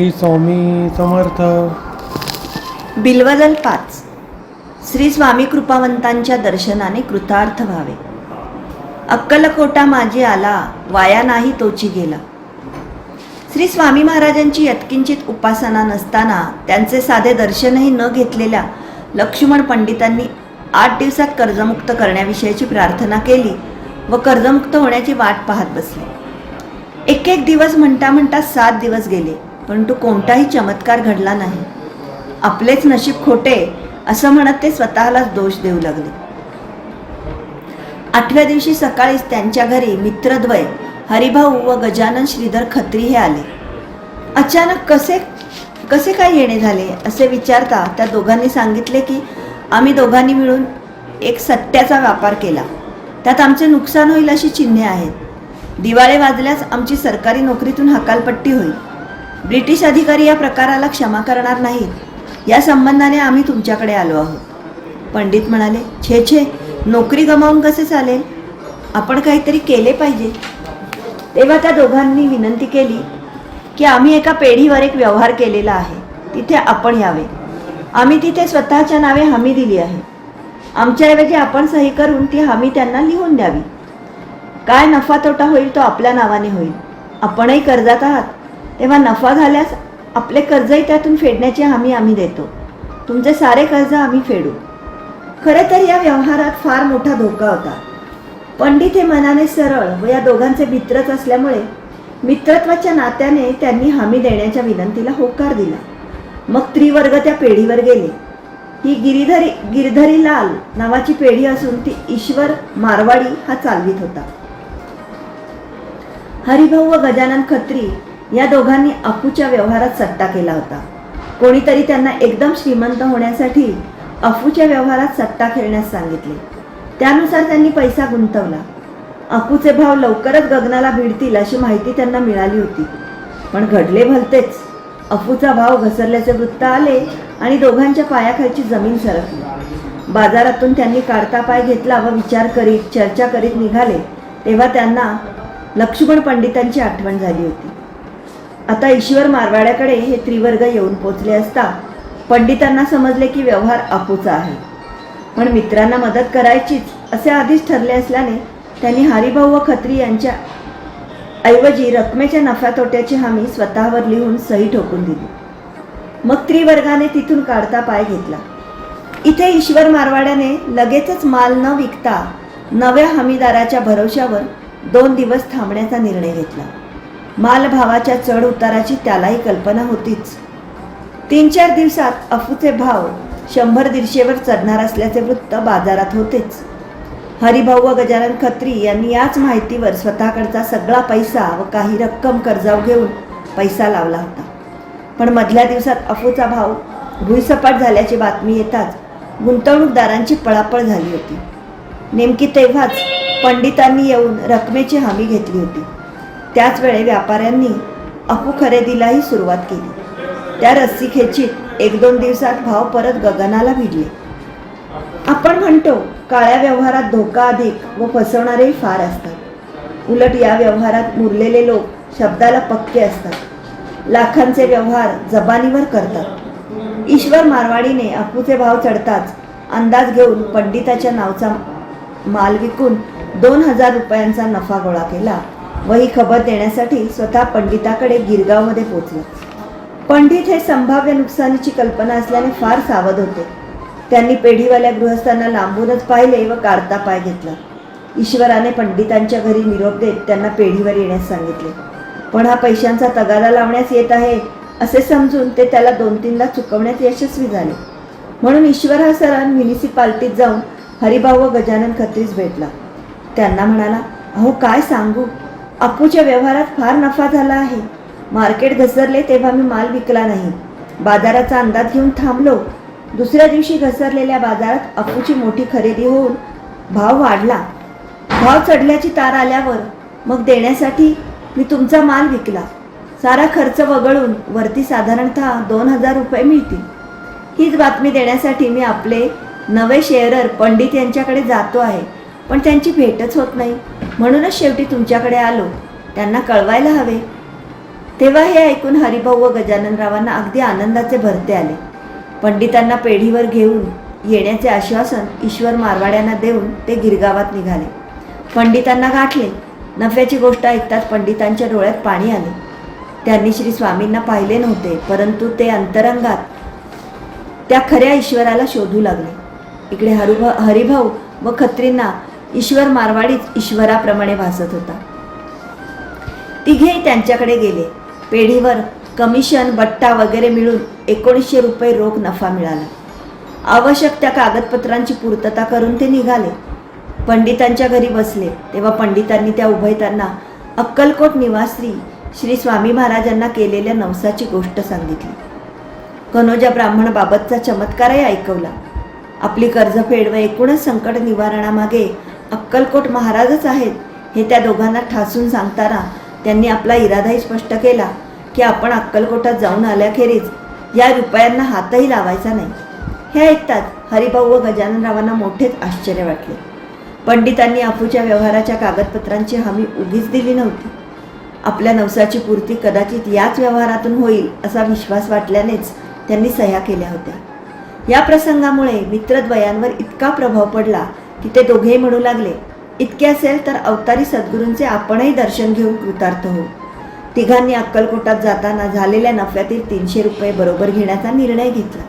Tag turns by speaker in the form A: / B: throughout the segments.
A: श्री स्वामी समर्थ.
B: बिल्वदल पाच. श्री स्वामी कृपावंतांच्या दर्शनाने कृतार्थ व्हावे. अक्कलकोटा माझी आला वाया नाही तोची गेला. श्री स्वामी महाराजांची यत्किंचित उपासना नसताना त्यांचे साधे दर्शनही न घेतलेल्या लक्ष्मण पंडितांनी आठ दिवसात कर्जमुक्त करण्याविषयीची प्रार्थना केली व कर्जमुक्त होण्याची वाट पाहत बसली. एक एक दिवस म्हणता म्हणता सात दिवस गेले. परंतु कोणताही चमत्कार घडला नाही. आपलेच नशीब खोटे असं म्हणत ते स्वतःलाच दोष देऊ लागले. आठव्या दिवशी सकाळीच त्यांच्या घरी मित्रद्वय हरिभाऊ व गजानन श्रीधर खत्री हे आले. अचानक कसे कसे काय येणे झाले असे विचारता त्या दोघांनी सांगितले की आम्ही दोघांनी मिळून एक सत्याचा व्यापार केला. त्यात आमचे नुकसान होईल अशी चिन्हे आहेत. दिवाळे वाजल्यास आमची सरकारी नोकरीतून हकालपट्टी होईल. ब्रिटिश अधिकारी या प्रकाराला क्षमा करणार नाहीत. या संबंधाने आम्ही तुमच्याकडे आलो आहोत. पंडित म्हणाले छे छे नोकरी गमावून कसे चालेल? आपण काहीतरी केले पाहिजे. तेव्हा त्या दोघांनी विनंती केली की आम्ही एका पेढीवर एक व्यवहार केलेला आहे. तिथे आपण यावे. आम्ही तिथे स्वतःच्या नावे हमी दिली आहे. आमच्याऐवजी आपण सही करून ती हमी त्यांना लिहून द्यावी. काय नफा तोटा होईल तो आपल्या नावाने होईल. आपणही कर्जात आहात. तेव्हा नफा झाल्यास आपले कर्जही त्यातून फेडण्याची हमी आम्ही देतो. तुमचे सारे कर्ज आम्ही फेडू. खरे तर या व्यवहारात फार मोठा धोका होता. पंडित हे मनाने सरळ व या दोघांचे मित्रच असल्यामुळे मित्रत्वाच्या नात्याने त्यांनी हमी देण्याच्या विनंतीला होकार दिला. मग त्रिवर्ग त्या पेढीवर गेले. ही गिरिधरी गिरधरी लाल नावाची पेढी असून ती ईश्वर मारवाडी हा चालवित होता. हरिभाऊ व गजानन खत्री या दोघांनी अफूच्या व्यवहारात सट्टा केला होता. कोणीतरी त्यांना एकदम श्रीमंत होण्यासाठी अफूच्या व्यवहारात सट्टा खेळण्यास सांगितले. त्यानुसार त्यांनी पैसा गुंतवला. अफूचे भाव लवकरच गगनाला भिडतील अशी माहिती त्यांना मिळाली होती. पण घडले भलतेच. अफूचा भाव घसरल्याचे वृत्त आले आणि दोघांच्या पायाखालची जमीन सरकली. बाजारातून त्यांनी काढता पाय घेतला व विचार करीत चर्चा करीत निघाले तेव्हा त्यांना लक्ष्मण पंडितांची आठवण झाली होती. आता ईश्वर मारवाड्याकडे हे त्रिवर्ग येऊन पोचले असता पंडितांना समजले की व्यवहार आपूचा आहे. पण मित्रांना मदत करायचीच असे आधीच ठरले असल्याने त्यांनी हरिभाऊ व खत्री यांच्या ऐवजी रकमेच्या नफ्या तोट्याची हमी स्वतःवर लिहून सही ठोकून दिली. मग त्रिवर्गाने तिथून काढता पाय घेतला. इथे ईश्वर मारवाड्याने लगेचच माल न विकता नव्या हमीदाराच्या भरवशावर दोन दिवस थांबण्याचा निर्णय घेतला. मालभावाच्या चढ उताराची त्यालाही कल्पना होतीच. तीन चार दिवसात अफूचे भाव शंभर दीडशेवर चढणार असल्याचे वृत्त बाजारात होतेच. हरिभाऊ व गजानन खत्री यांनी याच माहितीवर स्वतःकडचा सगळा पैसा व काही रक्कम कर्जाव घेऊन पैसा लावला होता. पण मधल्या दिवसात अफूचा भाव भुईसपाट झाल्याची बातमी येताच गुंतवणूकदारांची पळापळ झाली होती. नेमकी तेव्हाच पंडितांनी येऊन रकमेची हमी घेतली होती. त्याच वेळे व्यापाऱ्यांनी अफू खरेदीलाही सुरुवात केली. त्या रस्सी खेचीत एक दोन दिवसात भाव परत गगनाला भिडले. आपण म्हणतो काळ्या व्यवहारात धोका अधिक व फसवणारेही फार असतात. उलट या व्यवहारात मुरलेले लोक शब्दाला पक्के असतात. लाखांचे व्यवहार जबानीवर करतात. ईश्वर मारवाडीने अफूचे भाव चढताच अंदाज घेऊन पंडिताच्या नावचा माल विकून दोन हजार रुपयांचा नफा गोळा केला. व ही खबर देण्यासाठी स्वतः पंडिताकडे गिरगावमध्ये पोचले पंडित हे संभाव्य नुकसानीची कल्पना असल्याने फार सावध होते. त्यांनी पेढीवाल्या गृहस्थांना लांबूनच पाहिले व काढता पाय घेतला. ईश्वराने पंडितांच्या घरी निरोप देत त्यांना पेढीवर येण्यास सांगितले. पण हा पैशांचा तगादा लावण्यास येत आहे असे समजून ते त्याला दोन तीनदा चुकवण्यात यशस्वी झाले. म्हणून ईश्वर हा सरान म्युनिसिपाल्टीत जाऊन हरिभाऊ व गजानन खत्रीस भेटला. त्यांना म्हणाला अहो काय सांगू? अपूच्या व्यवहारात फार नफा झाला आहे. मार्केट घसरले तेव्हा मी माल विकला नाही. बाजाराचा अंदाज घेऊन थांबलो. दुसऱ्या दिवशी घसरलेल्या बाजारात अफूची मोठी खरेदी होऊन भाव वाढला. भाव चढल्याची तार आल्यावर मग देण्यासाठी मी तुमचा माल विकला. सारा खर्च वगळून वरती साधारणतः दोन हजार रुपये मिळतील. हीच बातमी देण्यासाठी मी आपले नवे शेअरर पंडित यांच्याकडे जातो आहे. पण त्यांची भेटच होत नाही. म्हणूनच शेवटी तुमच्याकडे आलो. त्यांना कळवायला हवे. तेव्हा हे ऐकून हरिभाऊ व गजाननरावांना अगदी आनंदाचे भरते आले. पंडितांना पेढीवर घेऊन येण्याचे आश्वासन ईश्वर मारवाड्यांना देऊन ते गिरगावात निघाले. पंडितांना गाठले. नफ्याची गोष्ट ऐकताच पंडितांच्या डोळ्यात पाणी आले. त्यांनी श्री स्वामींना पाहिले नव्हते परंतु ते अंतरंगात त्या खऱ्या ईश्वराला शोधू लागले. इकडे हरुभा हरिभाऊ व खत्रींना ईश्वर मारवाडीच ईश्वराप्रमाणे भासत होता. तिघेही त्यांच्याकडे गेले. पेढीवर कमिशन बट्टा वगैरे मिळून एकोणीसशे रुपये रोख नफा मिळाला. आवश्यक त्या कागदपत्रांची पूर्तता करून ते निघाले. पंडितांच्या घरी बसले. तेव्हा पंडितांनी त्या उभयतांना अक्कलकोट निवासी श्री स्वामी महाराजांना केलेल्या नवसाची गोष्ट सांगितली. कनोजा ब्राह्मणाबाबतचा चमत्कारही ऐकवला. आपली कर्जफेड व एकूणच संकट निवारणामागे अक्कलकोट महाराजच आहेत हे त्या दोघांना ठासून सांगताना त्यांनी आपला इरादाही स्पष्ट केला की आपण अक्कलकोटात जाऊन आल्याखेरीज या रुपयांना हातही लावायचा नाही. हे ऐकताच हरिभाऊ व गजाननरावांना मोठेच आश्चर्य वाटले. पंडितांनी अफूच्या व्यवहाराच्या कागदपत्रांची हमी उगीच दिली नव्हती. आपल्या नवसाची पूर्ती कदाचित याच व्यवहारातून होईल असा विश्वास वाटल्यानेच त्यांनी सह्या केल्या होत्या. या प्रसंगामुळे मित्रद्वयांवर इतका प्रभाव पडला की ते दोघेही म्हणू लागले इतके असेल तर अवतारी सद्गुरूंचे आपणही दर्शन घेऊन कृतार्थ हो तिघांनी अक्कलकोटात जाताना झालेल्या नफ्यातील तीनशे रुपये बरोबर घेण्याचा निर्णय घेतला.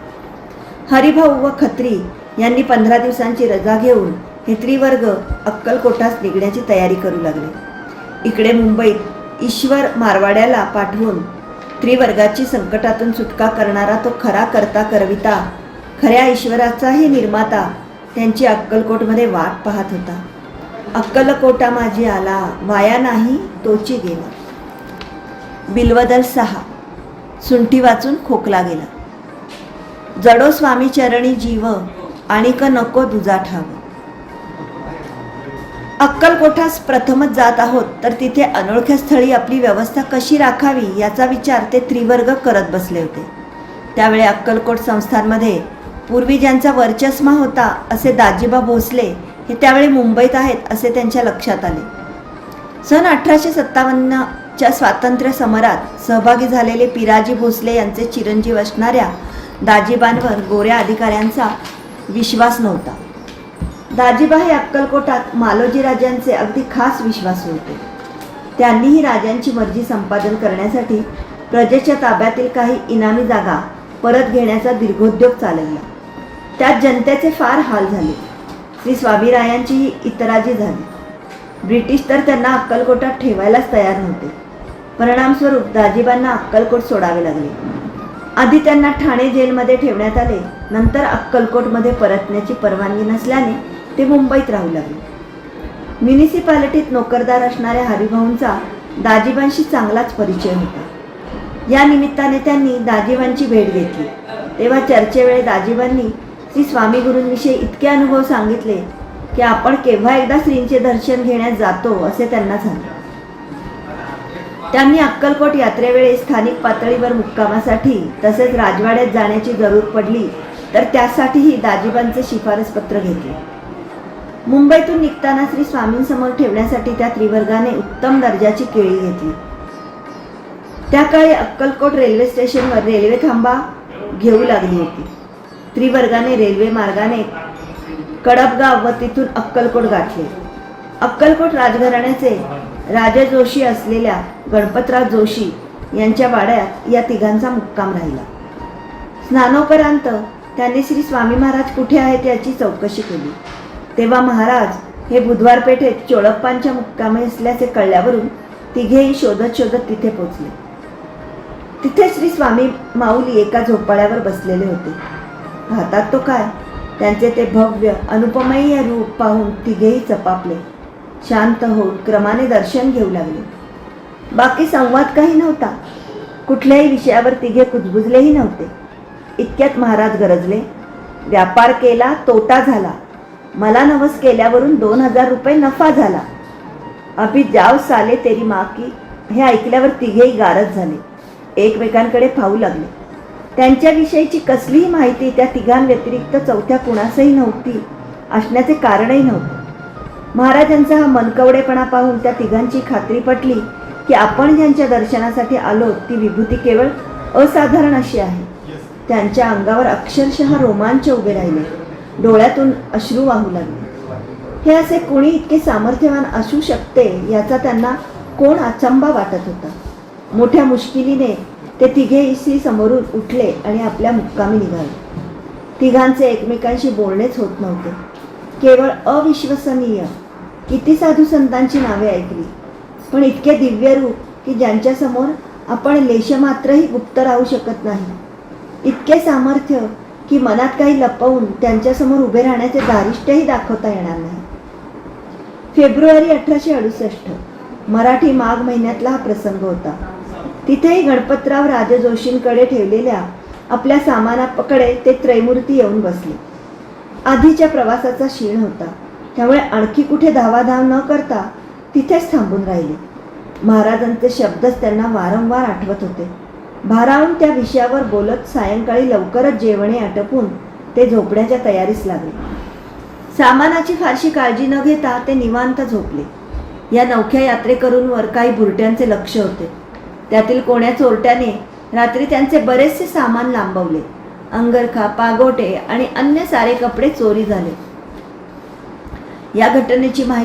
B: हरिभाऊ व खत्री यांनी पंधरा दिवसांची रजा घेऊन हे त्रिवर्ग अक्कलकोटास निघण्याची तयारी करू लागले. इकडे मुंबईत ईश्वर मारवाड्याला पाठवून त्रिवर्गाची संकटातून सुटका करणारा तो खरा करता करविता खऱ्या ईश्वराचाही निर्माता त्यांची अक्कलकोटमध्ये वाट पाहत होता. अक्कलकोटा माझी आला वाया नाही तोची गेला. बिलवदल सहा. सुंठी वाचून खोकला गेला. जडो स्वामी चरणी जीव आणि क नको दुजा ठाव. अक्कलकोठास प्रथमच जात आहोत तर तिथे अनोळख्या स्थळी आपली व्यवस्था कशी राखावी याचा विचार ते त्रिवर्ग करत बसले होते. त्यावेळी अक्कलकोट संस्थांमध्ये पूर्वी ज्यांचा वर्चस्मा होता असे दाजीबा भोसले हे त्यावेळी मुंबईत आहेत असे त्यांच्या लक्षात आले. सन अठराशे सत्तावन्नच्या स्वातंत्र्य समरात सहभागी झालेले पिराजी भोसले यांचे चिरंजीव असणाऱ्या दाजीबांवर गोऱ्या अधिकाऱ्यांचा विश्वास नव्हता. दाजीबा हे अक्कलकोटात मालोजी राजांचे अगदी खास विश्वास होते. त्यांनीही राजांची मर्जी संपादन करण्यासाठी प्रजेच्या ताब्यातील काही इनामी जागा परत घेण्याचा दीर्घोद्योग चालवला. त्यात जनतेचे फार हाल झाले. श्री स्वामीरायांचीही इतराजी झाली. ब्रिटिश तर त्यांना अक्कलकोटात ठेवायलाच तयार नव्हते. परिणामस्वरूप दाजीबांना अक्कलकोट सोडावे लागले. आधी त्यांना ठाणे जेलमध्ये ठेवण्यात आले नंतर अक्कलकोटमध्ये परतण्याची परवानगी नसल्याने ते मुंबईत राहू लागले. म्युनिसिपालिटीत नोकरदार असणाऱ्या हरिभाऊंचा दाजीबांशी चांगलाच परिचय होता. या निमित्ताने त्यांनी दाजीबांची भेट घेतली. तेव्हा चर्चेवेळी दाजीबांनी श्री स्वामी गुरूंविषयी इतके अनुभव सांगितले की आपण केव्हा एकदा श्रींचे दर्शन घेण्यास जातो असे त्यांना झाले त्यांनी अक्कलकोट यात्रेवेळी स्थानिक पातळीवर मुक्कामासाठी तसेच राजवाड्यात जाण्याची जरूर पडली तर त्यासाठीही दाजीबांचे शिफारसपत्र घेतले. मुंबईतून निघताना श्री स्वामींसमोर ठेवण्यासाठी त्या त्रिवर्गाने उत्तम दर्जाची केळी घेतली. त्या काळी अक्कलकोट रेल्वे स्टेशनवर रेल्वे थांबा घेऊ लागली होती. त्रिवर्गाने रेल्वे मार्गाने कडपगाव व तिथून अक्कलकोट गाठले. अक्कलकोट राजघराण्याचे राजा जोशी असलेल्या गणपतराव जोशी यांच्या वाड्यात या तिघांचा मुक्काम राहिला. स्नानोपरांत त्यांनी श्री स्वामी महाराज कुठे आहेत याची चौकशी केली. तेव्हा महाराज हे बुधवार पेठेत चोळप्पांच्या मुक्कामी असल्याचे कळल्यावरून तिघेही शोधत शोधत तिथे पोचले. तिथे श्री स्वामी माऊली एका झोपाळ्यावर बसलेले होते. हातात तो काय? त्यांचे ते भव्य अनुपमयीय रूप पाहून तिघेही चपापले. शांत होऊन क्रमाने दर्शन घेऊ लागले. बाकी संवाद काही नव्हता. कुठल्याही विषयावर तिघे कुजबुजलेही नव्हते. इतक्यात महाराज गरजले. व्यापार केला तोटा झाला. मला नवस केल्यावरून दोन हजार रुपये नफा झाला. अभि जाव साले तेरी मा की हे ऐकल्यावर तिघेही गारज झाले. एकमेकांकडे पाहू लागले. त्यांच्याविषयीची कसलीही माहिती त्या तिघांव्यतिरिक्त चौथ्या कुणासही नव्हती. असण्याचे कारणही नव्हते. महाराजांचा हा मनकवडेपणा पाहून त्या तिघांची खात्री पटली की आपण ज्यांच्या दर्शनासाठी आलो ती विभूती केवळ असाधारण अशी आहे. त्यांच्या अंगावर अक्षरशः रोमांच उभे राहिले. डोळ्यातून अश्रू वाहू लागले. हे असे कोणी इतके सामर्थ्यवान असू शकते याचा त्यांना कोण अचंबा वाटत होता? मोठ्या मुश्किलीने ते तिघेही समोरून उठले आणि आपल्या मुक्कामी निघाले. तिघांचे एकमेकांशी बोलणेच होत नव्हते. केवळ अविश्वसनीय किती साधू संतांची नावे ऐकली. पण इतके दिव्य रूप की ज्यांच्यासमोर आपण लेशमात्रही गुप्त राहू शकत नाही. इतके सामर्थ्य की मनात काही लपवून त्यांच्यासमोर उभे राहण्याचे दारिष्ट्यही दाखवता येणार नाही. फेब्रुवारी अठराशे अडुसष्ट मराठी माघ महिन्यातला हा प्रसंग होता. तिथेही गणपतराव राजजोशींकडे ठेवलेल्या आपल्या सामानाकडे ते त्रैमूर्ती येऊन बसले. आधीच्या प्रवासाचा क्षीण होता. त्यामुळे आणखी कुठे धावाधाव न करता तिथेच थांबून राहिले. महाराजांचे शब्दच त्यांना वारंवार आठवत होते. भारावून त्या विषयावर बोलत सायंकाळी लवकरच जेवणे आटपून ते झोपण्याच्या तयारीस लागले. सामानाची फारशी काळजी न घेता ते निवांत झोपले. या नवख्या यात्रेकरूंवर काही बुरट्यांचे लक्ष होते. त्यातील कोण्या चोरट्याने रात्री त्यांचे बरेचसे सामान लांबवले. अंगरखा पागोटे आणि अन्य सारे कपडे चोरी झाले. या घटनेची माहिती